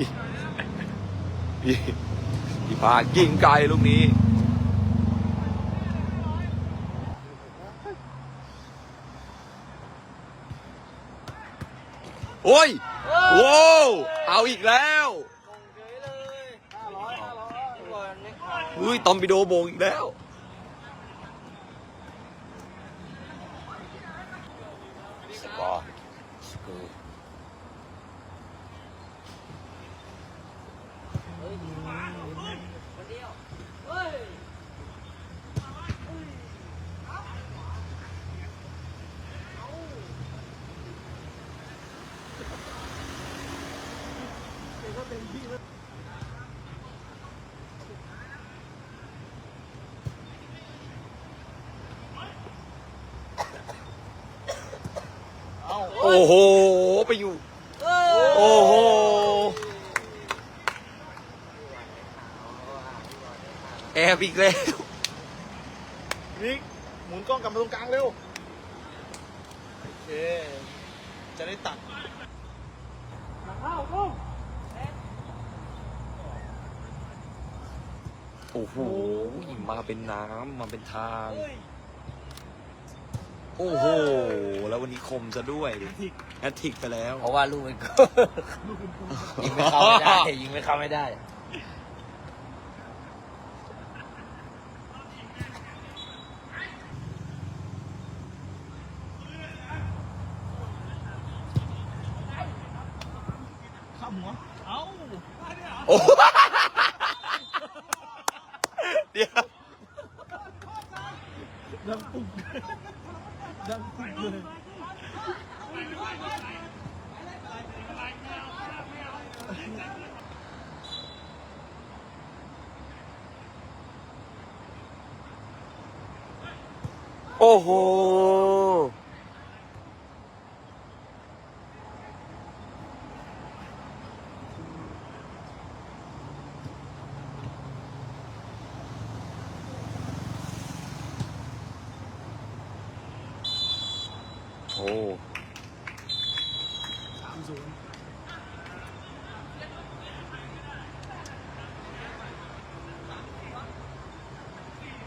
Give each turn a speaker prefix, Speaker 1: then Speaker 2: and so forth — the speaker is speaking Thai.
Speaker 1: พี่พี่พายิงไกลลูกนี้ โอ้ยโว้วเอาอีกแล้วเฮ้ยตอมบิโดโบกอีกแล้วสกอร์สกอร์ โอ้โห ไปอยู่ โอ้โห แอบอีกแล้ว
Speaker 2: นิกหมุนกล้องกลับมาตรงกลางเร็ว โอเค จะได้ตัด
Speaker 1: โอ้โหมาเป็นน้ำมาเป็นทาง โอ้โห แล้ววันนี้คมซะด้วยแอตทิกไปแล้ว
Speaker 3: เพราะว่าลูกมันก็ยิงไม่เข้าไม่ได้ยิงไม่เข้าไม่ได้
Speaker 2: ข้ามหัว เอ้า
Speaker 1: โอ้ เดี๋ยว
Speaker 2: ดังปุ๊บดังปุ๊บเลย
Speaker 1: โอ้โห โอ้